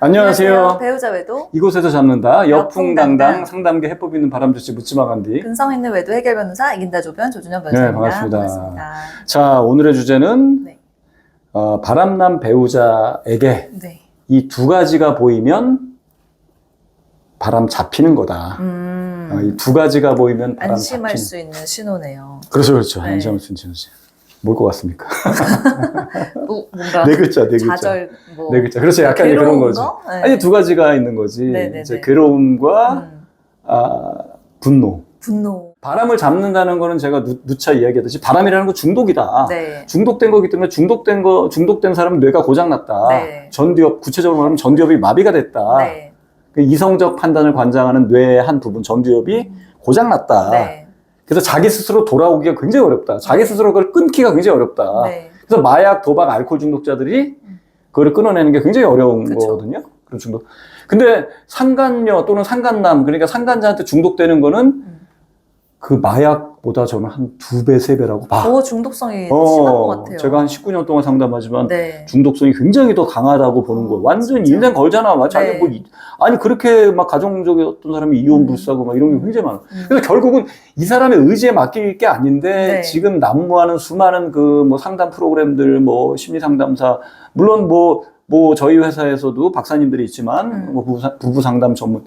안녕하세요. 배우자 외도 이곳에서 잡는다. 여풍당당 여풍당당. 상담계 해법 있는 바람주씨 묻지마 간디. 근성 있는 외도 해결 변호사 이긴다 조변 조준현 네, 변호사입니다. 반갑습니다. 자, 오늘의 주제는 네. 어, 바람남 배우자에게 네. 이두 가지가 보이면 바람 잡히는 거다. 음, 어, 이두 가지가 보이면 바람 안심할 잡히는. 수 있는 신호네요. 그렇죠, 그렇죠. 네. 안심할 수 있는 신호지. 뭘 것 같습니까? 뭐, 뭔가 네 글자, 네 글자. 좌절 뭐 네 글자. 그렇죠. 약간 그런 거지. 거? 네. 아니 두 가지가 있는 거지. 네네네. 이제 괴로움과 음, 아, 분노. 분노. 바람을 잡는다는 거는 제가 누, 누차 이야기했듯이 바람이라는 건 중독이다. 네. 중독된 거기 때문에 중독된 거 중독된 사람은 뇌가 고장 났다. 네. 전두엽 구체적으로 말하면 전두엽이 마비가 됐다. 네. 그 이성적 판단을 관장하는 뇌의 한 부분 전두엽이 고장 났다. 네. 그래서 자기 스스로 돌아오기가 굉장히 어렵다. 자기 스스로 그걸 끊기가 굉장히 어렵다. 네. 그래서 마약, 도박, 알코올 중독자들이 그거를 끊어내는 게 굉장히 어려운 그쵸. 거거든요. 그런 중독. 근데 상간녀 또는 상간남 그러니까 상간자한테 중독되는 거는 음. 그 마약보다 저는 한 두 배, 세 배라고 봐. 더 중독성이 심한 것 같아요. 어, 제가 한 19년 동안 상담하지만 네. 중독성이 굉장히 더 강하다고 보는 거예요. 어, 완전 진짜? 인생 걸잖아. 막 자기 네. 뭐 이- 아니 그렇게 막 가정적이었던 사람이 이혼 음. 불사고 막 이런 게 굉장히 많아. 음. 그래서 결국은 이 사람의 의지에 맡길 게 아닌데 네. 지금 난무하는 수많은 그 뭐 상담 프로그램들 뭐 심리 상담사 물론 뭐 뭐 저희 회사에서도 박사님들이 있지만 음. 뭐 부부, 상- 부부 상담 전문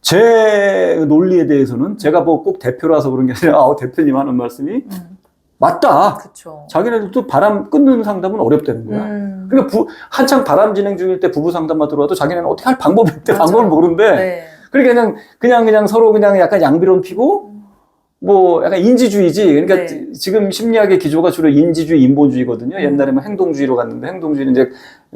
제 논리에 대해서는 제가 뭐 꼭 대표라서 그런 게 아니라 아, 대표님 하는 말씀이 음. 맞다. 그쵸. 자기네들도 바람 끊는 상담은 어렵다는 거야. 음. 그러니까 부- 한창 바람 진행 중일 때 부부 상담만 들어와도 자기네는 어떻게 할 방법이 없대. 방법을 모르는데 네. 그러니까 그냥 그냥 그냥 서로 그냥 약간 양비론 피고 뭐 약간 인지주의지. 그러니까 네. 지- 지금 심리학의 기조가 주로 인지주의, 인본주의거든요. 음. 옛날에 는 행동주의로 갔는데 행동주의는 이제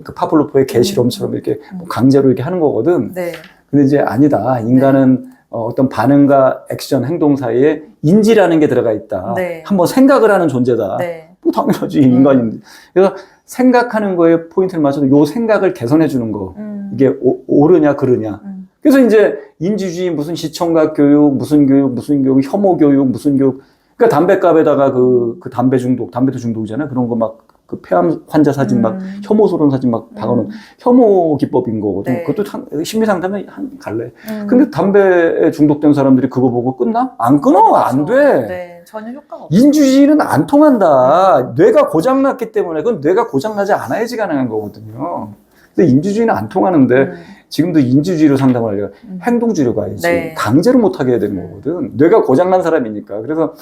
그 파블로프의 개실험처럼 이렇게 뭐 강제로 이렇게 하는 거거든. 네. 근데 이제 아니다. 인간은 어, 어떤 반응과 액션, 행동 사이에 인지라는 게 들어가 있다. 네. 한번 생각을 하는 존재다. 네. 뭐 당연하지 인간인데. 그래서 생각하는 거에 포인트를 맞춰서 요 생각을 개선해 주는 거. 음. 이게 오, 옳으냐 그르냐. 음. 그래서 이제 인지주의 무슨 시청각 교육, 무슨 교육, 무슨 교육, 혐오 교육, 무슨 교육. 그러니까 담배값에다가 그, 그 담배 중독, 담배도 중독이잖아요. 그런 거 막 그 폐암 환자 사진 막 음. 혐오 소론 사진 막 박아놓은 음. 혐오 기법인 거거든. 네. 그것도 상- 심리 상담의 한 갈래. 음. 근데 담배에 중독된 사람들이 그거 보고 끊나? 안 끊어. 안 그렇죠. 돼. 네. 전혀 효과가 없어요. 인주주의는 안 통한다. 뇌가 고장 났기 때문에 그건 뇌가 고장 나지 않아야지 가능한 거거든요. 근데 인주주의는 안 통하는데 음. 지금도 인주주의로 상담하려고 음. 행동주의로 가야지. 네. 강제로 못하게 해야 되는 음. 거거든. 뇌가 고장난 사람이니까. 그래서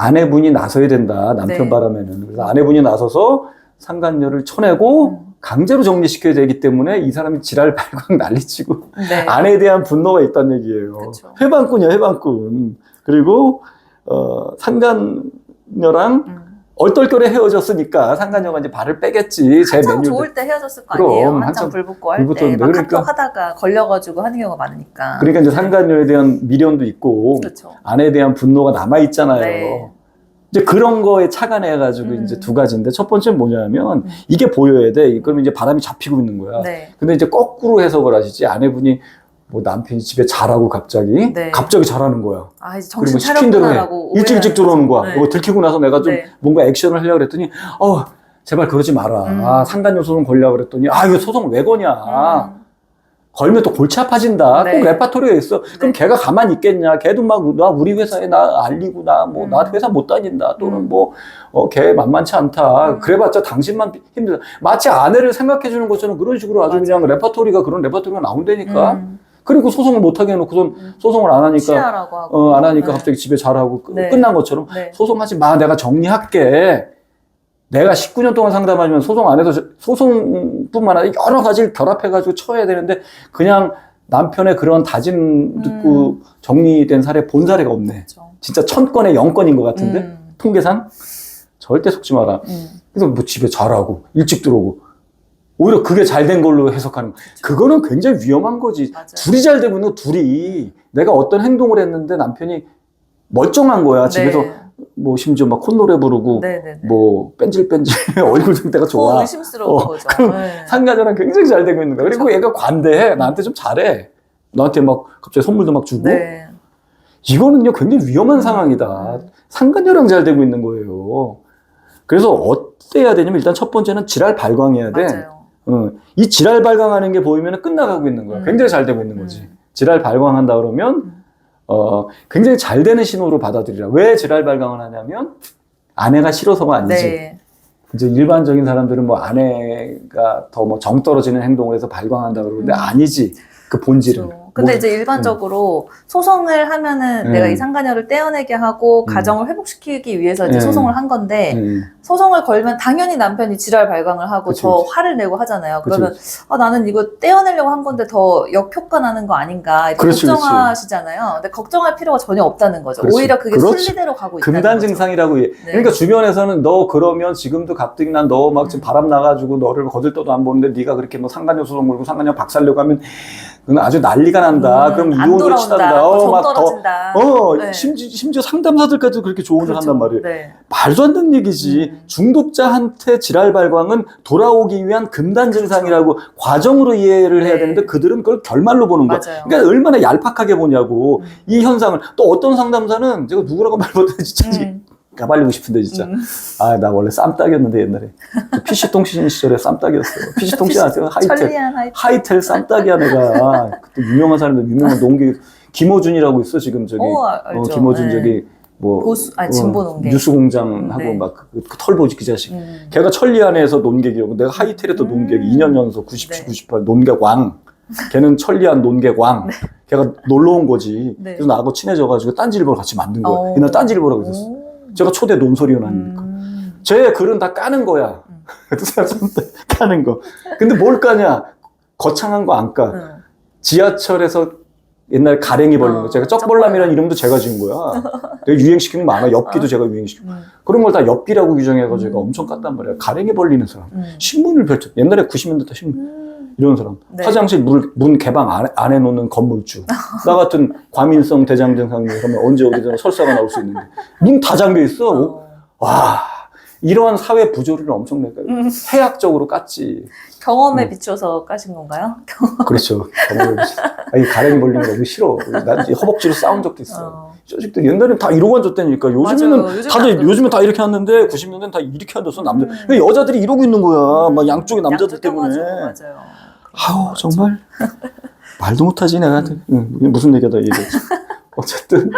아내분이 나서야 된다. 남편 네. 바람에는. 그래서 아내분이 나서서 상간녀를 쳐내고 음. 강제로 정리시켜야 되기 때문에 이 사람이 지랄 발광 난리치고 네. 아내에 대한 분노가 있다는 얘기예요. 그쵸. 해방꾼이야, 해방꾼. 그리고, 어, 상간녀랑 음. 얼떨결에 헤어졌으니까 상간녀가 이제 발을 빼겠지. 제 한참 메뉴. 좋을 때 헤어졌을 거 그럼, 아니에요. 한참 한참 불 붙고 불할때 막 그러니까- 카톡 하다가 걸려가지고 하는 경우가 많으니까. 그러니까 이제 상간녀에 대한 미련도 있고, 그렇죠. 아내에 대한 분노가 남아 있잖아요. 네. 이제 그런 거에 착안해가지고 음. 이제 두 가지인데 첫 번째는 뭐냐면 음. 이게 보여야 돼. 그러면 이제 바람이 잡히고 있는 거야. 네. 근데 이제 거꾸로 해석을 하시지. 아내분이 뭐 남편이 집에 자라고 갑자기 네. 갑자기 자라는 거야. 아 이제 그리고 정신 시킨 대로 해. 차렸구나라고 일찍 일찍 들어오는 거야. 네. 이거 들키고 나서 내가 좀 네. 뭔가 액션을 하려고 그랬더니 어 제발 그러지 마라. 음. 아, 상간녀 소송 걸려고 그랬더니 아 이거 소송 왜 거냐. 음. 걸면 또 골치 아파진다. 네. 꼭 레파토리가 있어. 그럼 네. 걔가 가만히 있겠냐. 걔도 막 나 우리 회사에 나 알리고 나뭐나 음. 회사 못 다닌다. 또는 음. 뭐어걔 만만치 않다. 음. 그래봤자 당신만 힘들다. 마치 아내를 생각해 주는 것처럼 그런 식으로 아주 그냥 레파토리가 그런 레파토리가 나온다니까. 음. 그리고 소송을 못 하게 해놓고선 음. 소송을 안 하니까 취하라고 하고. 어, 안 하니까 네. 갑자기 집에 잘하고 끝- 네. 끝난 것처럼 네. 소송하지 마. 내가 정리할게. 내가 19년 동안 상담하면 소송 안 해서 저- 소송뿐만 아니라 여러 가지를 결합해가지고 쳐야 되는데 그냥 남편의 그런 다짐 듣고 음. 정리된 사례 본 사례가 없네. 그렇죠. 진짜 천 건에 영 건인 것 같은데 음. 통계상 절대 속지 마라. 음. 그래서 뭐 집에 잘하고 일찍 들어오고 오히려 그게 잘 된 걸로 해석하는 거. 그거는 굉장히 위험한 거지. 맞아요. 둘이 잘 거, 둘이 내가 어떤 행동을 했는데 남편이 멀쩡한 거야. 집에서 네. 뭐 심지어 막 콧노래 부르고 네네네. 뭐 뺀질뺀질 얼굴 상태가 더 좋아. 의심스러운 어, 거죠. 그럼 네. 상가자랑 굉장히 잘 되고 있는 거야. 그리고. 얘가 관대해. 나한테 좀 잘해. 나한테 막 갑자기 선물도 막 주고. 네. 이거는요 굉장히 위험한 상황이다. 음. 상간녀랑 잘 되고 있는 거예요. 그래서 어때야 되냐면 일단 첫 번째는 지랄 발광해야 돼. 맞아요. 어, 이 지랄 발광하는 게 보이면 끝나가고 있는 거야. 음. 굉장히 잘 되고 있는 거지. 음. 지랄 발광한다 그러면 어, 굉장히 잘 되는 신호로 받아들이라. 왜 지랄 발광을 하냐면 아내가 싫어서가 아니지. 네. 이제 일반적인 사람들은 뭐 아내가 더 뭐 정 떨어지는 행동을 해서 발광한다 그러는데 음. 아니지. 그 본질은. 그렇죠. 근데 뭐, 이제 일반적으로 소송을 하면은 음. 내가 이 상간녀를 떼어내게 하고 음. 가정을 회복시키기 위해서 이제 음. 소송을 한 건데 음, 소송을 걸면 당연히 남편이 지랄 발광을 하고 그치, 더 그치. 화를 내고 하잖아요. 그치, 그러면 아, 나는 이거 떼어내려고 한 건데 더 역효과 나는 거 아닌가 그렇지, 그렇지. 걱정하시잖아요. 근데 걱정할 필요가 전혀 없다는 거죠. 그렇지. 오히려 그게 그렇지. 순리대로 가고 있다는 금단. 증상이라고. 얘- 네. 그러니까 주변에서는 너 그러면 지금도 가뜩이 난너 막 지금 음. 바람 나가지고 너를 거들떠도 안 보는데 네가 그렇게 뭐 상간녀 소송 걸고 상간녀 박살려고 하면 그건 아주 난리가 난다. 음, 그럼. 조치한다. 또정막 더. 떨어진다. 어, 네. 심지, 심지어 상담사들까지도 그렇게 조언을 그렇죠. 한단 말이에요. 네. 말도 안 되는 얘기지. 음. 중독자한테 지랄 발광은 돌아오기 위한 금단 증상이라고 과정으로 이해를 해야 그렇죠. 네. 되는데 그들은 그걸 결말로 보는 거야. 맞아요. 그러니까 얼마나 얄팍하게 보냐고. 음. 이 현상을. 또 어떤 상담사는 제가 누구라고 말 못해 진짜 음. 까발리고 싶은데 진짜. 음. 아, 나 원래 쌈딱이었는데 옛날에. PC 통신 시절에 쌈딱이었어. PC 통신 아세요? 하이텔. 하이텔. 하이텔 쌈딱이야 내가. 그때 유명한 사람들 유명한 농기 김호준이라고 있어 지금 저기. 오, 어, 알죠. 김호준 네. 저기 뭐 보수, 아니, 어, 진보 농객. 뉴스 공장하고 네. 막그 털보지 그 자식. 음. 걔가 천리안에서 논객이라고 내가 하이텔에 또 음. 논객 2년 연속 97, 네. 98 논객 왕. 걔는 천리안 논객 왕. 걔가 놀러 온 거지. 네. 그래서 나하고 친해져가지고 딴지일보를 같이 만든 거야. 어. 옛날 딴지일보라고 있었어. 오. 제가 초대 논설위원하니까. 음. 제 글은 다 까는 거야. 음. 그 까는 거. 근데 뭘 까냐? 거창한 거 안 까. 음. 지하철에서 옛날 가랭이 벌린 어, 거. 제가 쩍벌람. 쩍벌람이라는 이름도 제가 지은 거야. 내가 유행시킨 거 많아. 엽기도 어. 제가 유행시키고. 음. 그런 걸 다 엽기라고 규정해가지고 제가 음. 엄청 깠단 말이야. 가랭이 벌리는 사람. 음. 신문을 펼쳐. 옛날에 90년대 신문. 음. 이런 사람. 네. 화장실 물, 문 개방 안, 안 해놓는 건물주. 나 같은 과민성 대장 증상이 그러면 언제 어디서 설사가 나올 수 있는데. 문 다 잠겨 있어. 어. 와. 이러한 사회 부조리를 엄청 내가 음. 해학적으로 깠지. 경험에 음. 비춰서 까신 건가요? 그렇죠. 경험을 아니 가랭이 벌리는 거 싫어. 난 허벅지로 싸운 적도 있어. 어. 저식들 옛날엔 다 이러고 앉았다니까. 요즘에는 맞아요. 다들 안 요즘은 다 이렇게 앉는데 90년대는 다 이렇게 앉았어 남들. 음. 여자들이 이러고 있는 거야. 막 양쪽에 남자들 양쪽 때문에. 껴가지고, 맞아요. 아우 정말 말도 못하지 내가. 응, 무슨 얘기하다 얘기했지. 어쨌든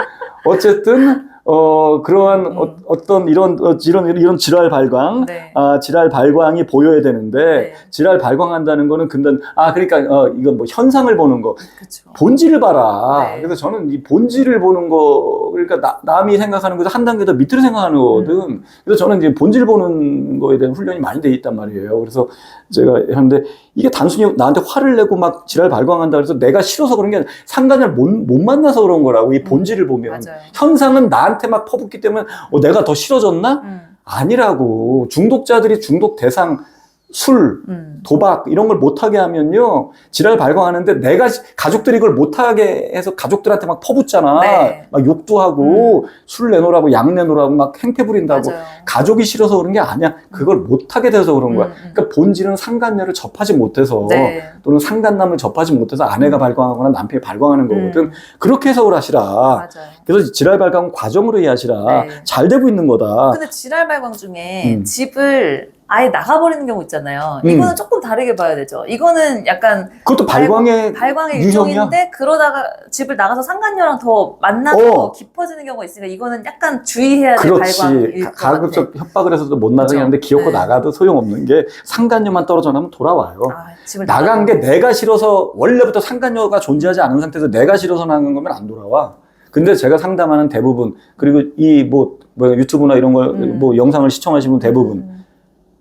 어쨌든 어 그러한 음. 어, 어떤 이런 어, 이런 이런 질환 발광. 네. 아, 지랄 발광이 보여야 되는데, 네. 지랄 발광한다는 거는 근데, 아, 그러니까, 어, 이건 뭐 현상을 보는 거. 그렇죠. 본질을 봐라. 네. 그래서 저는 이 본질을 보는 거, 그러니까 나- 남이 생각하는 거에서 한 단계 더 밑으로 생각하는 거거든. 음. 그래서 저는 이제 본질 보는 거에 대한 훈련이 많이 돼 있단 말이에요. 그래서 제가 하는데 이게 단순히 나한테 화를 내고 막 지랄 발광한다 그래서 내가 싫어서 그런 게 아니라 상관을 못, 못 만나서 그런 거라고 이 본질을 보면. 음. 현상은 나 한테 막 퍼붓기 때문에 어, 내가 더 싫어졌나? 음. 아니라고. 중독자들이 중독 대상 술, 음. 도박 이런 걸 못하게 하면요 지랄 발광하는데 내가 가족들이 이걸 못하게 해서 가족들한테 막 퍼붓잖아 네. 막 욕도 하고 술 내놓으라고 약 내놓으라고 막 행패 부린다고 맞아요. 가족이 싫어서 그런 게 아니야 그걸 못하게 돼서 그런 거야 음, 음. 그러니까 본질은 상간녀를 접하지 못해서 네. 또는 상간남을 접하지 못해서 아내가 발광하거나 남편이 발광하는 거거든 음. 그렇게 해석을 하시라 맞아요. 그래서 지랄 발광 과정으로 이해하시라 네. 잘 되고 있는 거다 근데 지랄 발광 중에 음. 집을 아예 나가버리는 경우 있잖아요. 음. 이거는 조금 다르게 봐야 되죠. 이거는 약간 그것도 발광의 발광의 유형이야. 일종인데 그러다가 집을 나가서 상간녀랑 더 만나서 어. 깊어지는 경우가 있으니까 이거는 약간 주의해야 될. 발광일 가- 것 같아. 가급적 협박을 해서도 못 나가게. 하는데 기어코 네. 나가도 소용없는 게 상간녀만 떨어져 나면 돌아와요. 아, 집을 나간 게. 내가 싫어서 원래부터 상간녀가 존재하지 않은 상태에서 내가 싫어서 나간 거면 안 돌아와. 근데 제가 상담하는 대부분 그리고 이뭐 유튜브나 이런 걸 음. 뭐 영상을 시청하시는 대부분 음,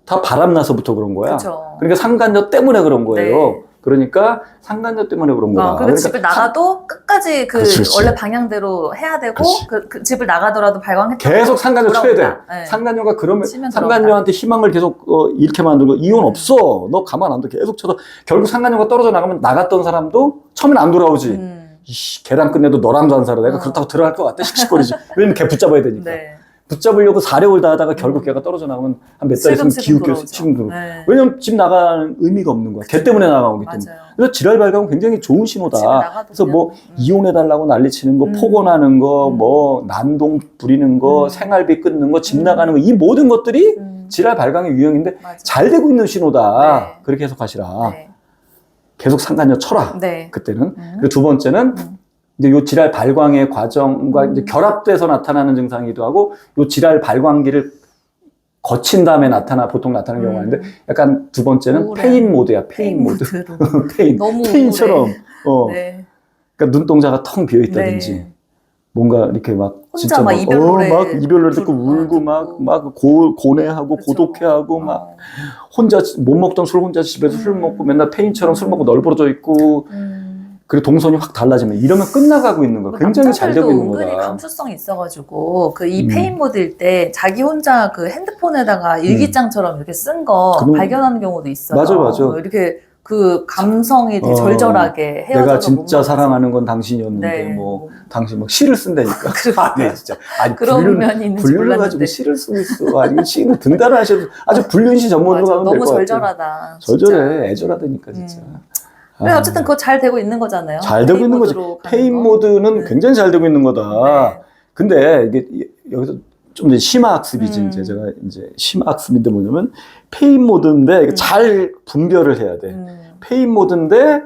다 바람 나서부터 그런 거야. 그쵸. 그러니까 상간녀 때문에 그런 거예요. 네. 그러니까 상간녀 때문에 그런 거야. 어, 그리고 집을 나가도 끝까지 그 그렇지, 그렇지. 원래 방향대로 해야 되고. 그, 그 집을 나가더라도 발광했다. 계속 상간녀 쳐야 돼. 네. 상간녀가 그러면 상간녀한테 희망을 계속 어, 잃게 만들고 이혼 음. 없어. 너 가만 안 둬. 계속 쳐서 결국 상간녀가 떨어져 나가면 나갔던 사람도 처음엔 안 돌아오지. 음, 이씨, 걔랑 끝내도 너랑 도 안 살아. 내가 어. 그렇다고 들어갈 것 같아. 씩씩거리지. 왜냐면 걔 붙잡아야 되니까. 네. 붙잡으려고 사려올 다 하다가 결국 걔가 떨어져 나가면 한 몇 달 있으면 기웃겨. 지금. 네. 왜냐면 집 나가는 의미가 없는 거야. 걔 때문에 나가는 거기 때문에. 그래서 지랄 발광은 굉장히 좋은 신호다. 그래서 뭐 음. 이혼해달라고 난리치는 거, 음. 폭언하는 거, 음. 뭐 난동 부리는 거, 음. 생활비 끊는 거, 집 음. 나가는 거, 이 모든 것들이 음, 지랄 발광의 유형인데 맞아. 잘 되고 있는 신호다. 네. 그렇게 해석하시라. 네. 계속 상간녀 쳐라. 네. 그때는. 음. 그리고 두 번째는 음. 이제 요 지랄 발광의 과정과 음. 이제 결합돼서 나타나는 증상이기도 하고 요 지랄 발광기를 거친 다음에 나타나 보통 나타나는 경우가 있는데 약간 두 번째는 우울해. 페인 모드야. 페인 모드. 모드로. 페인. 너무 페인처럼. 어. 네. 그러니까 눈동자가 텅 비어 있다든지. 네. 뭔가 이렇게 막 진짜 막 막, 이별 어, 노래 막 이별 노래 듣고 울고. 막 막 고뇌하고 그쵸. 고독해하고 막 어. 혼자 못 먹던 술 혼자 집에서 술 음. 먹고 맨날 페인처럼 술 먹고 널브러져 있고 음. 그리고 동선이 확 달라지면 이러면 끝나가고 있는 거야. 뭐 굉장히 잘 되고 있는 은근히 거다. 감수성이 있어가지고 그이 음. 페인 모드일 때 자기 혼자 그 핸드폰에다가 일기장처럼 이렇게 쓴 거 그럼- 발견하는 경우도 있어요. 맞아, 맞아. 이렇게 그 감성이 되게 어, 절절하게 헤어져서 내가 못 진짜. 사랑하는 건 당신이었는데 네. 뭐 당신 막 시를 쓴다니까. 아, 네, 진짜. 아니 그런 불륜, 면이 있는지 불륜을 가지고 몰랐는데 시를 쓰고 있어. 아니면 시를 등단하셔도 아주 불륜시 전문으로 맞아, 가면 될 너무 것 같아. 절절하다. 진짜. 절절해. 애절하다니까 진짜. 음. 아. 근데 어쨌든 그거 잘 되고 있는 거잖아요. 잘 되고 있는 거지. 페인 거. 모드는 네. 굉장히 잘 되고 있는 거다. 네. 근데 이게 여기서 좀 이제 심화 학습이지 음. 이제 제가 이제 심화 학습인데 뭐냐면 페인 모드인데 음. 잘 분별을 해야 돼. 음. 페인 모드인데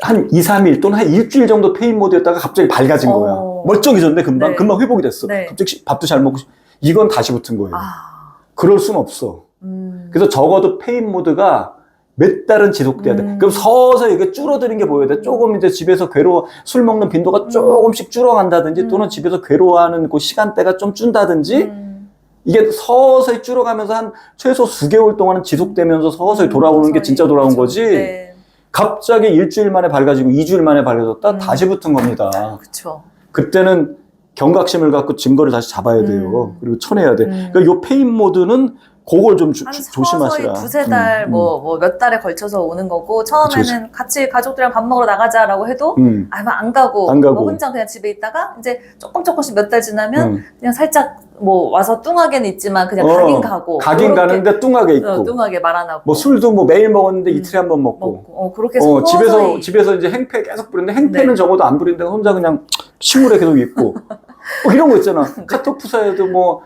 한 2, 3일 또는 한 일주일 정도 페인 모드였다가 갑자기 밝아진 어. 거야. 멀쩡해졌는데 금방 네. 금방 회복이 됐어. 네. 갑자기 시- 밥도 잘 먹고 싶- 이건 다시 붙은 거예요. 아. 그럴 순 없어. 음. 그래서 적어도 페인 모드가 몇 달은 지속돼야 돼. 음. 그럼 서서히 이게 줄어드는 게 보여야 돼. 조금 이제 집에서 괴로워, 술 먹는 빈도가 음. 조금씩 줄어간다든지 음. 또는 집에서 괴로워하는 그 시간대가 좀 준다든지 음. 이게 서서히 줄어가면서 한 최소 수개월 동안은 지속되면서 서서히 음, 돌아오는 게 서서히. 진짜 돌아온. 거지. 네. 갑자기 일주일 만에 밝아지고 2주일 만에 밝아졌다? 음. 다시 붙은 겁니다. 그쵸. 그때는 경각심을 갖고 증거를 다시 잡아야 돼요. 음. 그리고 쳐내야 돼. 음. 그러니까 요 페인 모드는 그걸 좀 조- 서서히 조심하시라. 두세 달, 음, 뭐, 뭐, 몇 달에 걸쳐서 오는 거고, 처음에는 그치, 같이 가족들이랑 밥 먹으러 나가자라고 해도, 음. 아, 뭐안 가고, 안 가고. 뭐 혼자 그냥 집에 있다가, 이제 조금 조금씩 몇 달 지나면, 음. 그냥 살짝, 뭐, 와서 뚱하게는 있지만, 그냥 어, 가긴 가고. 가긴 가는데 뚱하게 있고. 어, 뚱하게 말 안 하고. 뭐 술도 뭐 매일 먹었는데 음. 이틀에 한 번 먹고. 먹고. 어, 그렇게 어, 서서히. 집에서 집에서 이제 행패 계속 부리는데 행패는 네. 적어도 안 부리는데 혼자 그냥 식물에 계속 있고. 뭐 이런 거 있잖아. 카톡 프사에도 뭐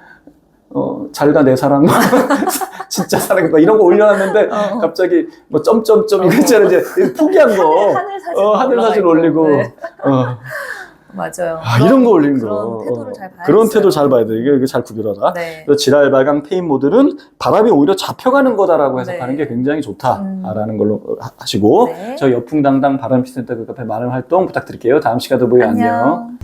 어, 잘가 내 사랑 진짜 사랑 막 이런 거 올려놨는데 어. 갑자기 뭐 점점점 이거 어. 있잖아 이제 포기한 거. 하늘 사진. 어, 하늘 사진 올리고. 네. 어. 맞아요. 아, 이런 거 올리는 거. 그런 태도를 어. 잘 봐야 그런 태도 잘 봐야 돼. 이게, 이게 잘 구별하라. 네. 그래서 지랄 발광 페인 모드는 바람이 오히려 잡혀가는 거다라고 해석하는 네. 게 굉장히 좋다라는 음. 걸로 하- 하시고 네. 저희 여풍당당 바람피센터 그 카페 많은 활동 부탁드릴게요. 다음 시간에 또 보요 안녕. 안녕.